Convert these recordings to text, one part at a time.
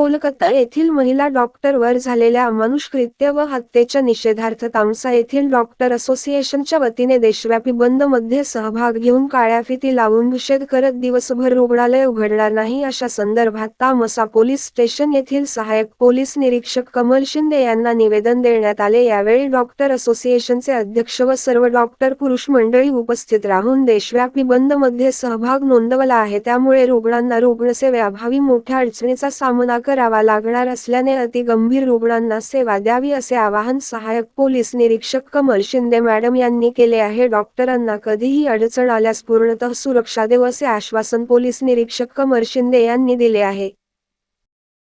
कोलकाता येथील महिला डॉक्टरवर झालेल्या अमानुषकृत्य व हत्येच्या निषेधार्थ तामसा येथील डॉक्टर असोसिएशनच्या वतीने देशव्यापी बंदमध्ये सहभाग घेऊन काळ्या फिती लावून निषेध करत दिवसभर रुग्णालय उघडणार नाही अशा संदर्भात तामसा पोलीस स्टेशन येथील सहाय्यक पोलीस निरीक्षक कमल शिंदे यांना निवेदन देण्यात आले. यावेळी डॉक्टर असोसिएशनचे अध्यक्ष व सर्व डॉक्टर पुरुष मंडळी उपस्थित राहून देशव्यापी बंदमध्ये सहभाग नोंदवला आहे. त्यामुळे रुग्णांना रुग्णसेवेअभावी मोठ्या अडचणीचा सामना करावा लागणार असल्याने अतिगंभीर रुग्णांना सेवा द्यावी असे आवाहन सहायक पोलीस निरीक्षक कमल शिंदे मॅडम यांनी केले आहे. डॉक्टरांना कधीही अडचण आल्यास पूर्णतः सुरक्षा देऊ असे आश्वासन पोलीस निरीक्षक कमल शिंदे यांनी दिले आहे.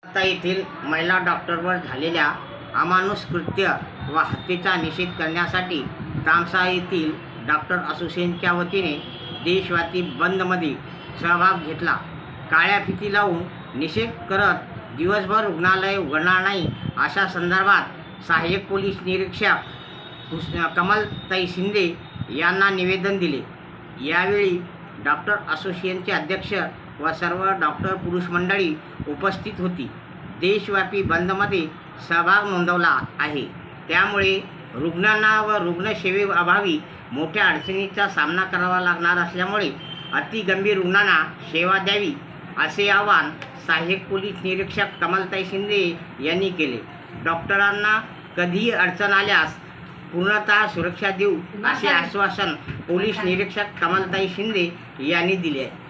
आता येथील महिला डॉक्टरवर झालेल्या अमानुष कृत्य व हत्येचा निषेध करण्यासाठी तामसा येथील डॉक्टर असोसिएशनच्या वतीने देशव्यापी बंदमध्ये सहभाग घेतला. काळ्या फिती लावून निषेध करत दिवसभर रुग्णालय उघडणार नाही अशा संदर्भात सहाय्यक पोलीस निरीक्षक कमलताई शिंदे यांना निवेदन दिले. यावेळी डॉक्टर असोसिएशनचे अध्यक्ष व सर्व डॉक्टर पुरुष मंडळी उपस्थित होती. देशव्यापी बंदमध्ये सहभाग नोंदवला आहे. त्यामुळे रुग्णांना व रुग्णसेवेअभावी मोठ्या अडचणीचा सामना करावा लागणार असल्यामुळे अतिगंभीर रुग्णांना सेवा द्यावी असे आवाहन सहाय्यक पोलीस निरीक्षक कमलताई शिंदे यांनी केले. डॉक्टरांना कधीही अडचण आल्यास पूर्णतः सुरक्षा देऊ असे आश्वासन पोलीस निरीक्षक कमलताई शिंदे यांनी दिले आहे.